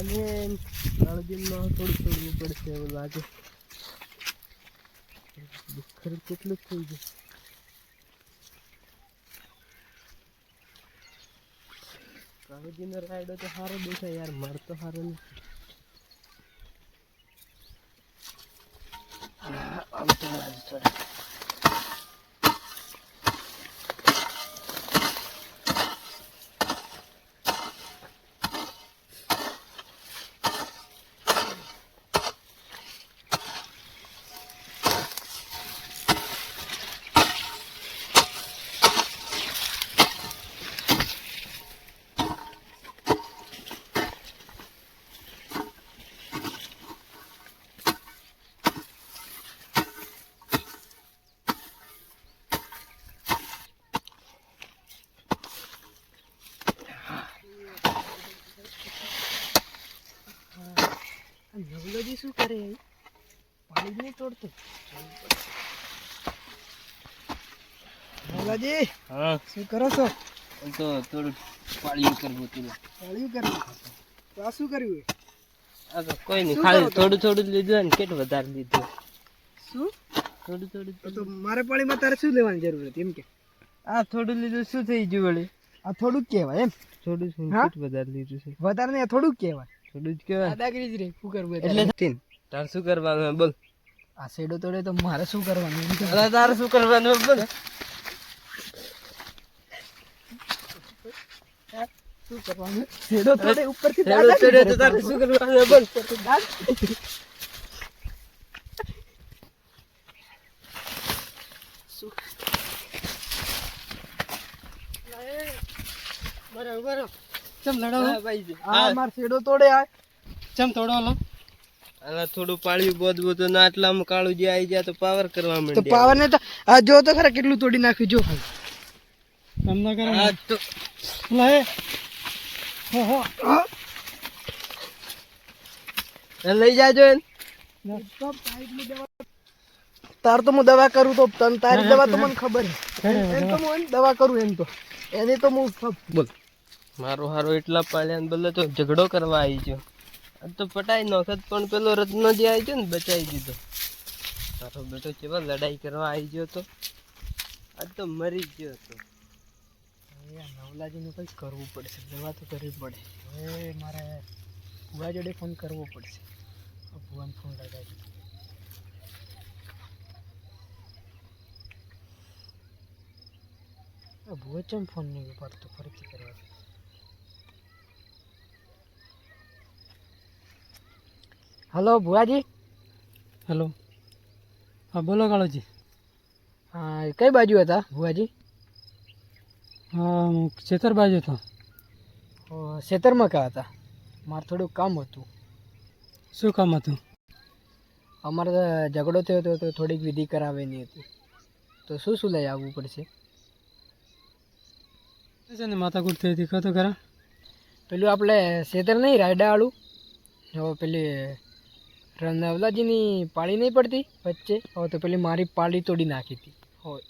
અને ત્રણ થોડું છોડવું પડશે એવું લાગે. ખર્ચ કેટલું થઈ ગયું. કાળુજીનો રાયડો તો સારો દેખાય યાર, માર તો સારો નથી. નવલોજી શું કરે પાણી નહીં તોડતો. નવલાજી હા. શું કરો છો? તો થોડું પાળીયું કરવું હતું. પાળ્યું કરવું તો આ શું કર્યું આ તો કોઈ નહીં ખાલી થોડું થોડું જ લીધું ને કેટલું વધારે લીધું. શું? થોડું થોડું તો મારે પાણીમાં તારે શું લેવાની જરૂર હતી એમ કે? આ થોડું લીધું શું થઈ ગયું વળી? આ થોડુંક કહેવાય એમ. થોડું શું વધારે લીધું છે. વધારે નહીં આ થોડુંક કહેવાય. થોડું જ કહેવાય. દાદાગીરી જ રે શું કરવું એટલે તાર શું કરવાનું બોલ. આ શેડો તોડે તો મારે શું કરવાનું અરે તારે શું કરવાનું બોલ. શું કરવાનું? શેડો તોડે ઉપરથી હેડો ચડ્યો તો તારે શું કરવાનું? બોલ. બરાબર. ચમ લડાવો ભાઈ આ માર શેડો તોડે આ. ચમ તોડો લો. અલા થોડું પાળ્યું બોધ બોધ ના આટલામાં કાળું જે આવી જાય તો પાવર કરવા તો પાવર ને તો આ જો તો ખરા કેટલું તોડી નાખ્યું જો તમને કરે આ તો લે. હો હો. એ લઈ જાજો એને. તાર તો હું દવા કરું તો તન તારી દવા તો મને ખબર છે. એમ તો હું દવા કરું એમ તો. એની તો હું ખબ- બોલ. મારો હારો એટલા પાડ્યા ને બોલે તો ઝઘડો કરવા આવી ગયો. આ તો પટાઈ નોખત પણ પેલો રત્ન જે આવી ગયો ને બચાવી દીધો. મારો બેટો કેવા લડાઈ કરવા આવી ગયો તો? આ તો મરી ગયો હતો નવલાજીનું કંઈક કરવું પડશે, દવા તો કરવી પડે. હવે મારે ભુવા જોડે ફોન કરવો પડશે. ભુવાને ફોન લગાવી ભુવા ચમ ફોન નહીં પડતો ફરીથી કરવા હલો ભુવાજી? હેલો. હા બોલો કાળોજી. હા કઈ બાજુ હતા ભુવાજી? હા છેતર બાજુ હતો. છેતરમાં ક્યાં હતા? મારે થોડુંક કામ હતું. શું કામ હતું? અમારે તો ઝઘડો થયો હતો તો થોડીક વિધિ કરાવવાની હતી. તો શું શું લઈ આવવું પડશે? છે ને માથાકૂટ થઈ હતી કહો તો ખરા. પેલું આપણે છેતર નહીં રાયડાવાળું પેલી નવલાજીની પાળી નહીં પડતી વચ્ચે. હવે તો પેલી મારી પાળી તોડી નાખી હતી. હોય.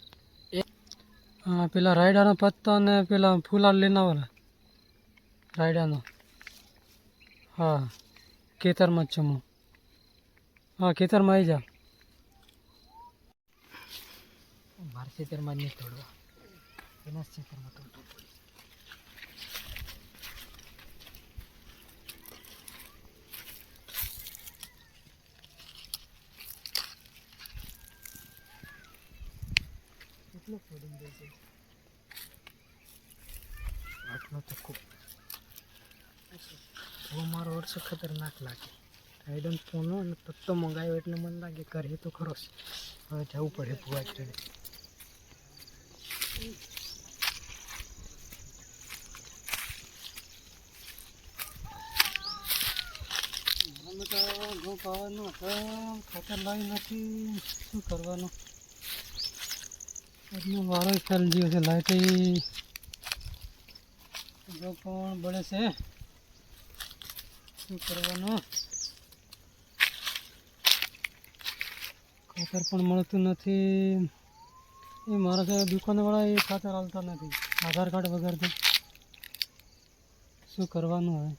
હા પેલા રાયડાનો પત્તો અને પેલા ફૂલા લઈને આવેલા રાયડાનો. હા ખેતરમાં જ છું હું હા ખેતરમાં આવી જાઓ મારા ખેતરમાં જ નહીં તોડવા. એના ખેતરમાં તોડવું પડે કેટલો ફોડીને દે છે? આટલો તો ખૂબ. તો મારો વર્ષો ખતરનાક લાગે. આઈડન ફોનો અને પત્તો મંગાવ્યો એટલે મને લાગે કરે તો ખરો હવે જવું પડે ભૂવા જોડે. ખાતર લાવી નથી. શું કરવાનું? આજનો વારો ચાલી ગયો છે. લાઈટ જો પણ બળે છે. શું કરવાનું? ખાતર પણ મળતું નથી. એ મારા સાથે દુકાનવાળા એ ખાતર હાલતા નથી. આધાર કાર્ડ વગર તો શું કરવાનું હવે?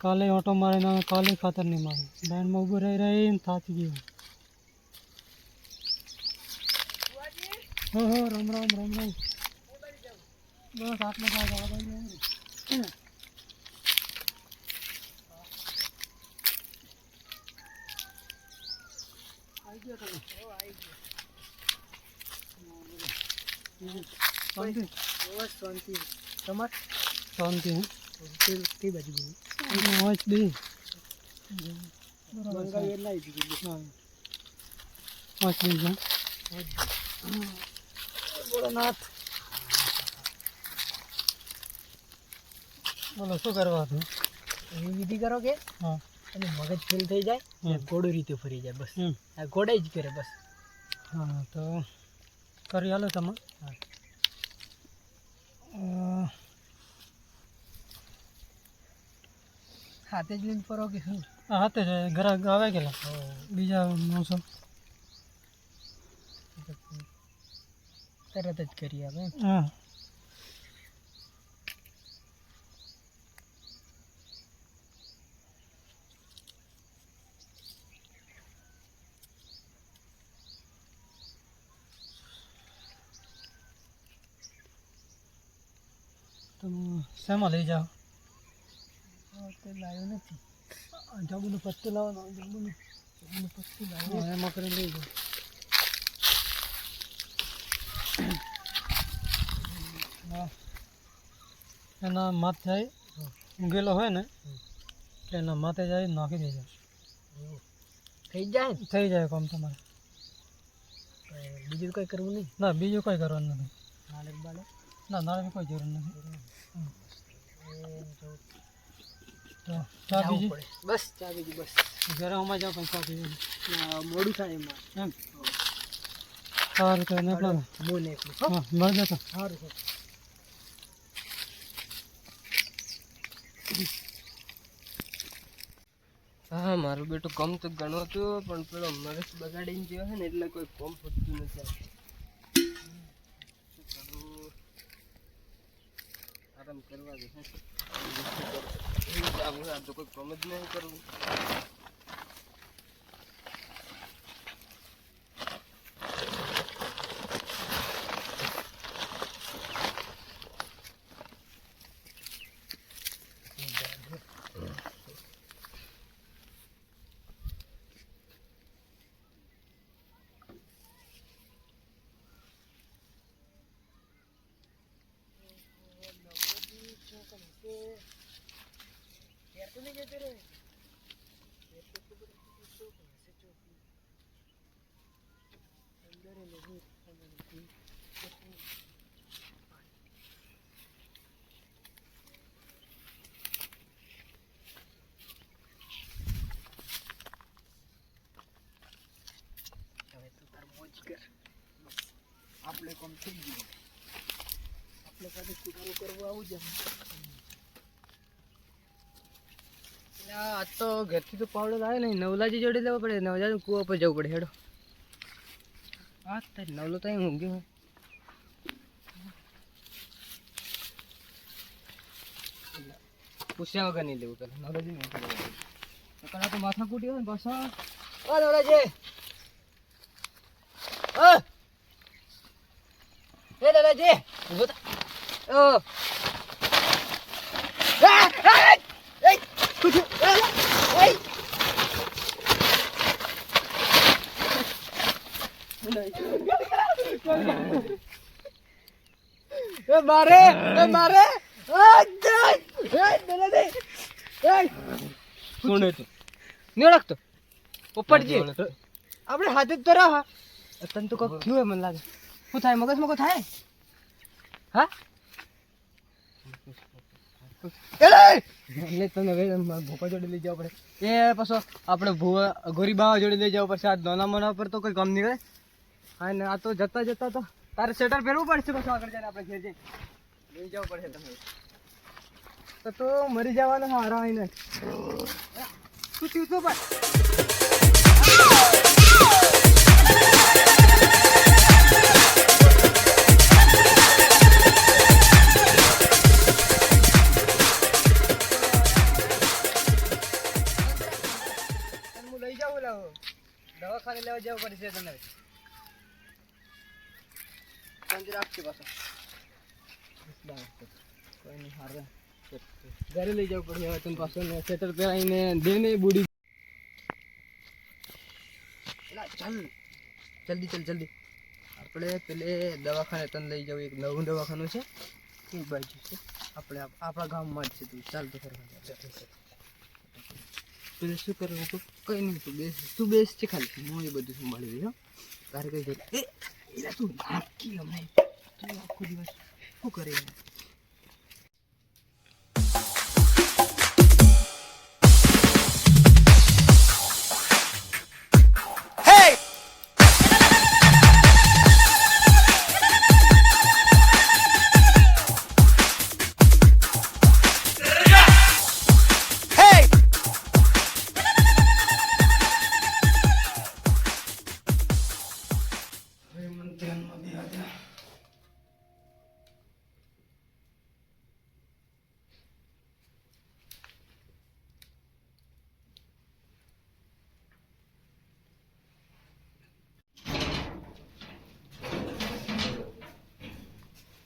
કાલે ઓટો મારે કાલે ખાતર નહીં મારે. લાઈનમાં ઊભું રહી રહીને થાકી ગયું. હો હો રામ રામ રામ રામ બસ આટલે કાંઈ જવા દઈએ. શાંતિ શાંતિ તમાર શાંતિ હે તે બાજુ બોલો વાંચ દે વાંચ દે જા ભોળાનાથ. બોલો શું કરવા હતું? એવી વિધિ કરો કે? હા. અને મગજ ફેલ થઈ જાય. ઘોડું રીતે ફરી જાય બસ. આ ઘોડે જ કરે બસ. હા તો કરી હાલો તમે. હાથે જ લઈને ફરો કે શું? હાથે જ ગ્રાહક આવે ગયેલા બીજા માણસો તરત જ કરી આવે હા. તમે શેમાં લઈ જાઓ? તો લાવ્યો નથી. જાંબુનું પત્તું લાવવાનું જાંબુનું. એમાં કરીને લઈ જાઓ. એના માથ જાય ઊંઘેલો હોય ને એના માથે જાય નાખી દેજો. થઈ જાય થઈ જાય કામ તમારે. બીજું કંઈ કરવું નહીં? ના બીજું કંઈ કરવાનું નથી. નાળક બાળક? ના નાળની કોઈ જરૂર નથી. ચા બીજી બસ ચા બીજી બસ. ઘરે અમારે જાઓ પૈસા ચા પીવી મોડું થાય એમાં. એમ? સારું તો ને પણ બહુ હા મળી જતો સારું છે. હા મારું બેટું કમ તો ઘણું હતું પણ પેલો મરસ બગાડીને ગયો છે ને એટલે કોઈ કોમ ફૂટતું નથી આરામ કરવા દે આ તો કોઈ કોમ જ નહીં કરવું. આપણે કોમ થઈ ગયું આપણે સાથે સુધારો કરવો આવું જ આ તો ઘરથી તો પાવડો લાવે નહીં. નવલાજી જોડે લેવો પડે નવલાજી કૂવા પર જવું પડે હેડો. નવલો તો અહીં ઊંઘ્યો હોય પૂછ્યા વગર નહીં લેવું પેલા નવલાજી નહીં લેવું કડા તો માથા કૂટી હોય ને બસ ઓ નવરાજી ઓ હે દાદાજી ઊભો ઓ આ! આ! એ! કુછ! આ! એ! મારે એ મારે! કોણ હતું? નહીં ઓળખતો. આપણે હાથે જ તો રહા તને તો કોક થયું મને લાગે. શું થાય? મગજ કોઈ થાય? હા? એટલે તને હવે મારા જોડે લઈ જવા પડે. એ પછી આપણે ભૂવા ગોરી બાવા જોડે લઈ જવા પડશે. આ નાના મોના પર તો કોઈ કામ નહીં અને આ તો જતા જતા તો તારે સેટર પહેરવું પડશે પછી આગળ જઈને આપણે ઘેર લઈ જવું પડશે તમે તો તો મરી જવાનો હારા આવીને. શું થયું તો પણ. દવાખાને લેવા જવું પડશે તમને સાંજે રાખશે પાછો. કોઈ નહીં હારે ઘરે લઈ જવું પડશે હવે તને પાછો સેટર પહેરાવીને દે ને બુડી ચાલ. જલ્દી ચાલ જલ્દી. આપણે પેલે દવાખાને તને લઈ જવું એક નવું દવાખાનું છે. એ બાજુ છે. આપણે આપણા ગામમાં જ છે તું. ચાલ તો પેલે શું કરવું તું? કંઈ નહીં તું બેસ. તું બેસ છે ખાલી. હું એ બધું સંભાળી રહ્યો. તારે કઈ જરૂર એ એલા તું નાખી હમણાં તું આખો દિવસ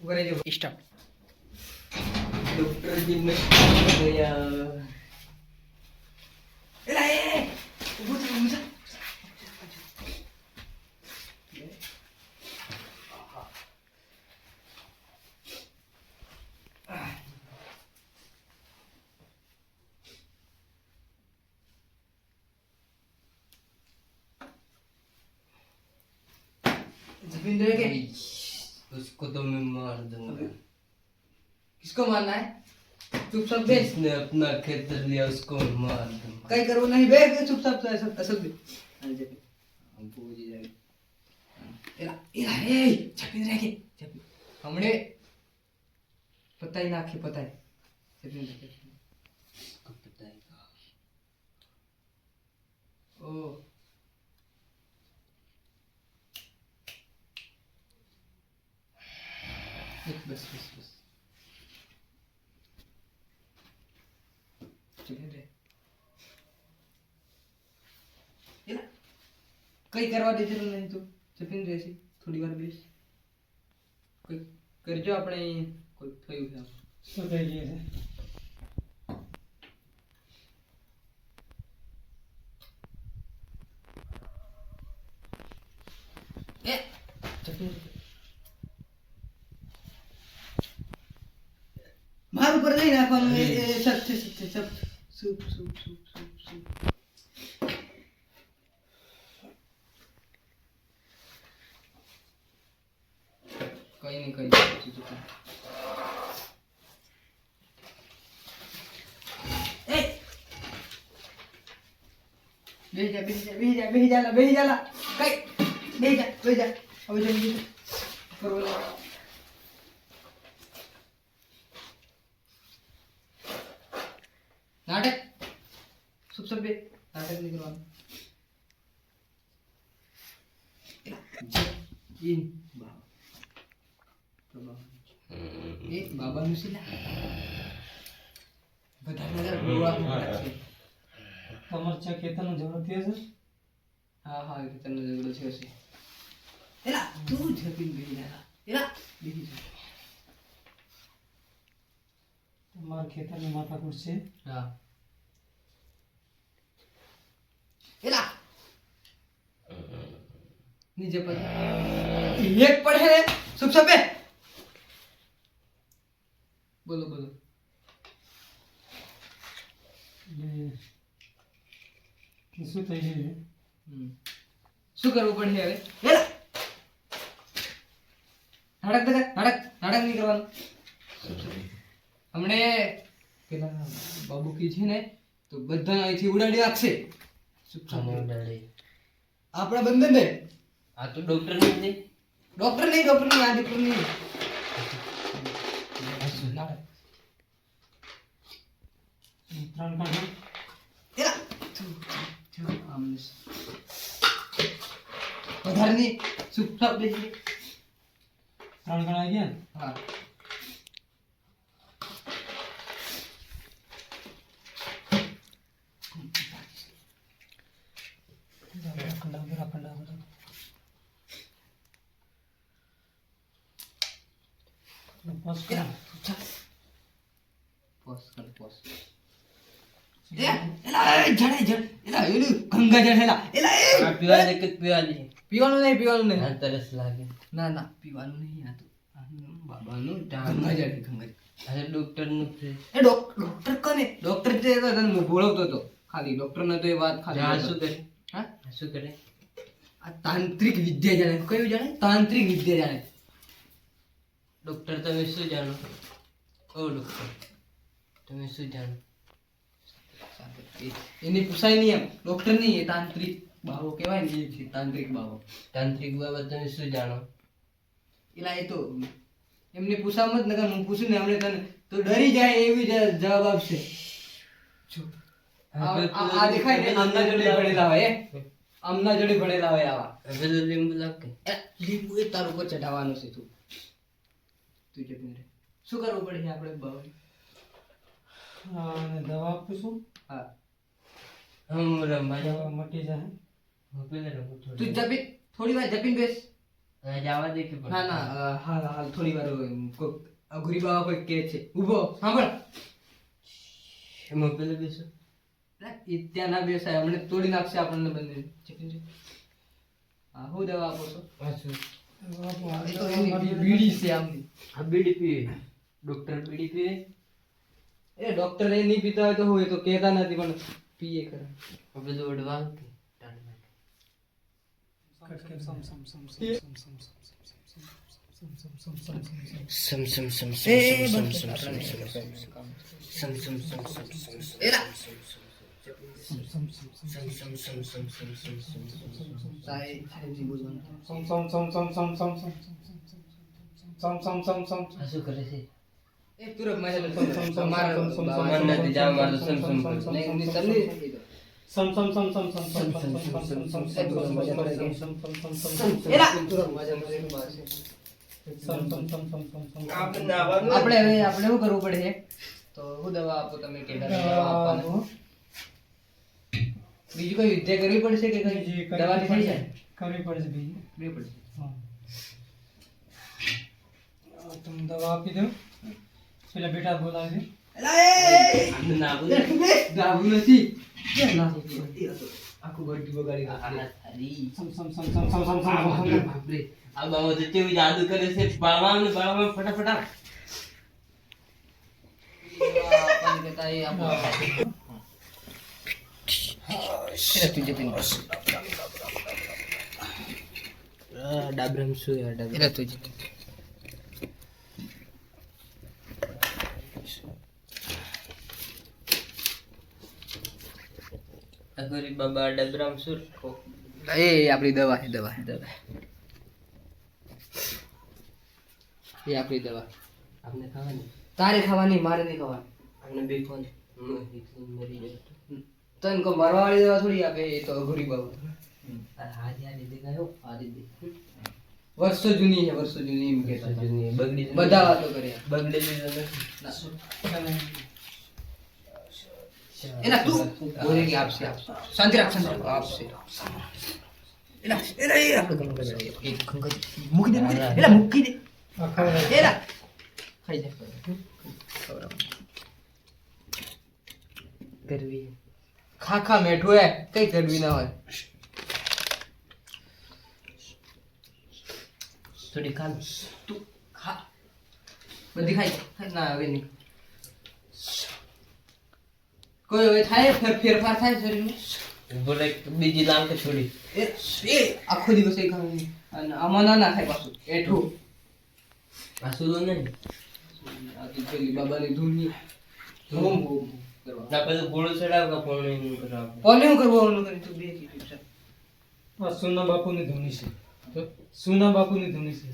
করে দেব স্টপ ডক্টর জি মে গয়া এলা এ উবুত উমজা Zubin dulu ke? उसको तो मैं मार दूँगा। किसको मारना है? चुपचाप बेच ने अपना खेत लिया उसको मार दूँगा। कहीं करो नहीं बे दे चुपचाप तो ऐसा असल में हाँ ऐसा भी हाँ। इला इला ए छपी रह के छपी हमने पता ही ना के पता है छपी रह के कब पता है ओ। બસ બસ બસ કઈ કરવા દેજે નહીં તું? જપીન રહેશે. થોડી વાર બેસ. કઈ કરજો આપણે કોઈ થયું છે શું થઈ ગયું છે? એ નહીં નાખવાનું એ સબ છે સબ soup soup soup soup soup કઈ નહીં કઈ નહીં ચૂપ ચૂપ. એ બેહી જા બેહી જા બેહી જા બેહી જા લા, બેહી જા લા. કઈ બેહી જા બેહી જા હવે જલ્દી કરો નાટક સુપ સભ્ય નાટક નહીં કરવાનું બાબાનું છે બધા બધા ડોળા તમારે ચા ખેતરનો ઝઘડો થયો છે? હા હા એ તને ઝઘડો થયો છે. એલા તું ઝપીને બેહી જા. એલા બેહી તમારા ખેતરની માથાકૂટ છે? હા. એલા નીચે પડે એક પડે રે સુખ સબે બોલો બોલો. શું થઈ છે? શું કરવું પડે હવે? એલા હડક દે હડક હડક નહીં કરવાનું. હમણે પેલા બાબુકી છે ને તો બધા અહીંથી ઉડાડી નાખશે. આપણા બંધન ને આ તો ડોક્ટર ને ડોક્ટર નહીં. ડોક્ટર નહીં આ દીકરો નહીં વધારે નહીં. ચૂપચાપ બેસી ત્રણ ગણા ગયા હા. ફંડા ભરા ફંડા ફંડા ના ના પીવાનું નહીં આ બાબાનું ડોક્ટરનું એ ડોક્ટર કને ડોક્ટર જે બોલાવતો ખાલી ડોક્ટર ને તો એ વાત ખાલી શું કરે? હા શું કરે? આ તાંત્રિક વિદ્યા જાણે કયું જાણે? તાંત્રિક વિદ્યા જાણે ડોક્ટર તમે શું જાણો? ઓ ડૉક્ટર. તમે શું જાણો? એને પૂછાય નહીં એમ. ડૉક્ટર નહીં એ તાંત્રિક બાબો કહેવાય ને એ છે તાંત્રિક બાબો. તાંત્રિક બાબત તમે શું જાણો? એલા એ તો એમને પૂછામ જ નકર હું પૂછું ને એમને તને તો ડરી જાય એવી જવાબ આપશે. આ દેખાય ને આમના જોડે હોય. આમના જોડે ભણેલા હોય આવા. હવે તો લીંબુ લાગે લીંબુ એ તાર ઉપર ચઢાવવાનું છે તું. તું જે પીને શું કરવું પડે છે આપણે બાવા દવા આપું છું. હા. હમ રમવા જવા મટી જાય. હું પેલા રમું તું થોડી જપી થોડી વાર જપીને બેસ. જવા દે કે ના ના હાલ હાલ થોડી વાર કોક અઘરી બાવા કોઈ કે છે. ઊભો સાંભળ. હું પેલા બેસું? એ બે સાહેબ બેસાય તોડી નાખશે આપણને બંને. હા હું દવા આપો છો એ બીડી છે આમની આ બીડી પીએ ડોક્ટર બીડી પીએ એ ડોક્ટર એ નહીં પીતા હોય તો હોય તો કહેતા નથી પણ પીએ ખરા હવે તો કે સમ સમ સમ સમ આપણે હવે આપણે શું કરવું પડે? તો હું દવા આપો તમે કેડા આપવાનું. બીજું કોઈ વિદ્યા કરવી પડશે કે કઈ દવાથી થઈ જાય? કરવી પડશે બીજી. કરવી પડશે. તમે દવા આપી દો પેલા બેટા બોલાવી ફટાફટ এটা তুই যেতে নিস ডাবরাম শুয়ে ডাবরাম এটা তুই যেতে અગરી બાબા ડબરામ સુર એ આપણી દવા છે દવા. દવા એ આપણી દવા. આપને ખાવાની? તારે ખાવાની, મારે નહીં ખાવાની. આપણે બે ખાવાની. મરી જાય તને કો મરવા વાળી દવા થોડી આપે એ તો અઘરી બાબત. વર્ષો જૂની છે વર્ષો જૂની એમ કહેતા જૂની બગડી બધા વાતો કર્યા. બગડેલી એના તું? બોલે કે આપશે આપશે. શાંતિ રાખ શાંતિ આપશે. કરવી. ખા ખા મેઠું હે કઈ કરવી ના હોય. થોડી ખા તું ખા. બધી ખાઈ. ના હવે નહીં. કોઈ હવે થાય? ફેર ફેરફાર થાય શરીરમાં? બોલે બીજી લાંગ છોડી. એ આખો દિવસ એ ખાવાની. અને આમાં ના થાય પાછું. એઠું. પાછું તો નહીં. પેલી બાબાની ધૂળની. ધૂમ ના પેલું ગોળો ચડાવ કે પણ નહીં કરાવ કોને હું કરવાનું કરી તું બે કીધું છે આ સુના બાપુની ધૂની છે. સુના બાપુની ધૂની છે.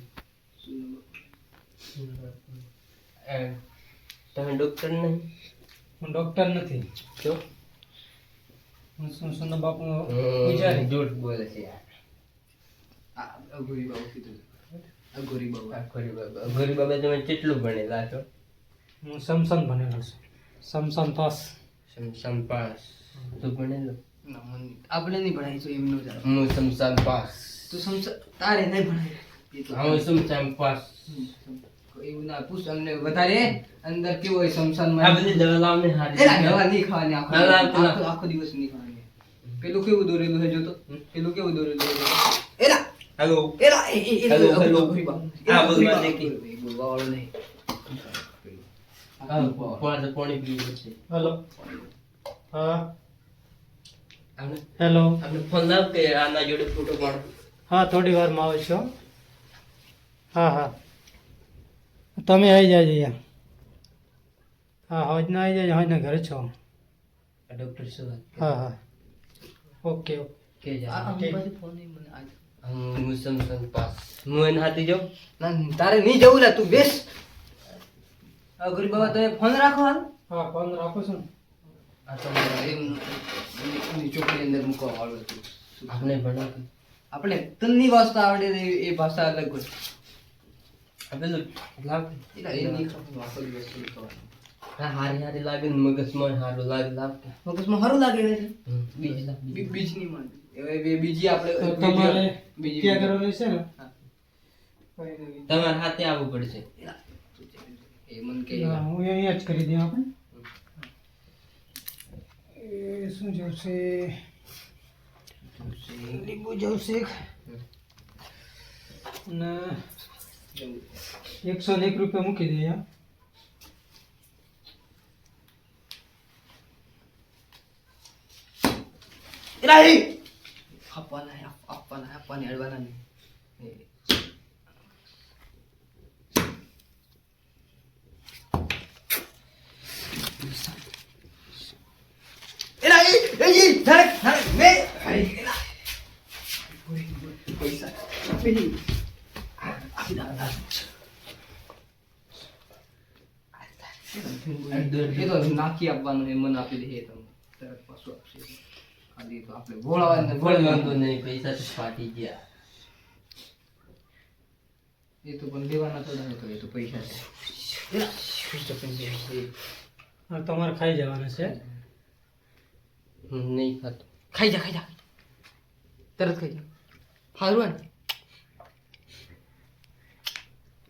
તમે ડોક્ટર નહીં? હું ડોક્ટર નથી. હું સુના બાપુ પૂજારી? જૂઠ બોલે છે આ અઘોરી બાબુ કીધું અઘોરી બાબુ. ગરીબ બાબા. ગરીબ બાબા તમે કેટલું ભણેલા છો? હું સમસન ભણેલો છું. સમસંપાસ સમસંપાસ તો ભણેલો આપણે નહીં ભણાય એમનું હું સમસાન પાસ તું સમસા તારે નહીં ભણાય સમસાન પાસ એવું ના પૂછ વધારે અંદર હોય સમસાનમાં ખાવાની આખો આખો દિવસ નહીં ખાવાની પેલું કેવું દોરેલું જોતો પેલું કેવું દોરેલું છે નહીં પાણી પાણી પીવું છે હેલો. હા. હેલો. આપણે ફોન લાવ કે આના જોડે ફોટો પાડો. હા થોડી વારમાં આવું છું હા હા. તમે આવી જાજો યાર હા હોજના આવી જાજો હોજના ઘરે છો. ડૉક્ટર શું હા હા. Okay okay. હું મુસલમાન પાસ. હું એને હાથી જાઉં? ના તારે નહીં જવું લા તું બેસ. અઘરી બાબા તમે ફોન રાખો હાલ. હા ફોન રાખો છું ને. આ તો એમ એમની ચોકડી અંદર મૂકવા વાળું હતું આપણે ભણાવ. આપણે તનની ભાષા આવડે એ- ભાષા અલગ હોય. તમારે હાથે આવવું પડશે. એલા, એ મને કે હા, હું અહીંયા જ કરી દઉં આપણે એ શું જોશે લીંબુ જોશે એક. અને એકસો ને એક રૂપિયા મૂકી દઈએ હા. એલા એ આપવાના આપ- આપવાના આપવાના અડવાના નહીં એ એ એ એ તો નાખી આપવાનું એ મને આપી દે તમે તરત પાછું આપશે ખાલી તો આપણે ભોળાવાને ભોળવાનું નહીં પૈસા તો ફાટી ગયા એ તો પણ દેવાના તો નહીં કરે તો પૈસા છે. તમારે ખાઈ જવાના છે. નહીં ખાતો. ખાઈ જા ખાઈ જા. તરત ખાઈ જા. સારું ને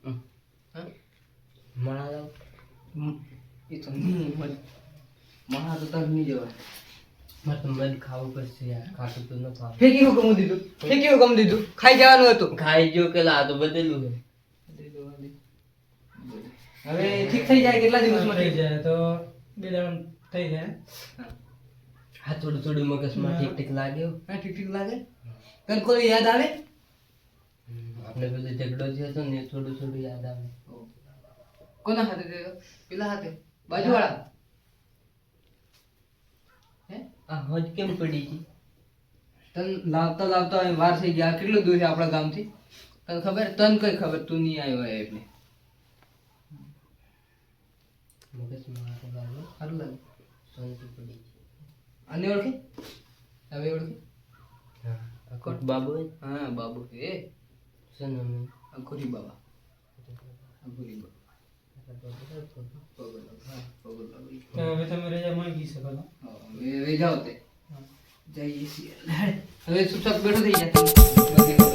હમ. હા? મળા લાવ એ તો નહીં મળે મારા તો તરત નહીં જવાય. મારે તો ખાવું પડશે યાર. ખાતું તો ન ખાવ. ફેંકી હુકમ દીધું? ફેંકી હુકમ દીધું? ખાઈ જવાનું હતું. ખાઈ જો કે લા તો બદલું છે. હવે ઠીક થઈ જાય કેટલા દિવસમાં થઈ જાય તો બે દાડા થઈ જાય. હા થોડું થોડું મગજમાં ઠીક ઠીક લાગ્યો હા. ઠીક ઠીક લાગે? કોઈ યાદ આવે? આપણે પેલો ઝઘડો થયો હતો ને થોડું થોડું યાદ આવે. કોના હાથે થયો? પેલા હાથે? બાજુવાળા? હે? આ હજ કેમ પડી ગઈ? તન લાવતા લાવતા અહીં વાર થઈ ગયા. કેટલું દૂર છે આપણા ગામથી? તને ખબર? તને કઈ ખબર? તું નહીં આવ્યો એટલે મગજમાં સારું લાગે શાંતિ પડી ગઈ આને ઓળખે હવે ઓળખે હા આ કોટ બાબુ હે? હા બાબુ એ સનમ હે. અઘોરી બાબા અઘોરી બાબા પગલો હા પગલો તો હવે તમે રજા માંગી શકો છો હવે હવે જાઓ તે જઈએ છીએ હવે ચૂપચાપ બેઠો થઈ જાય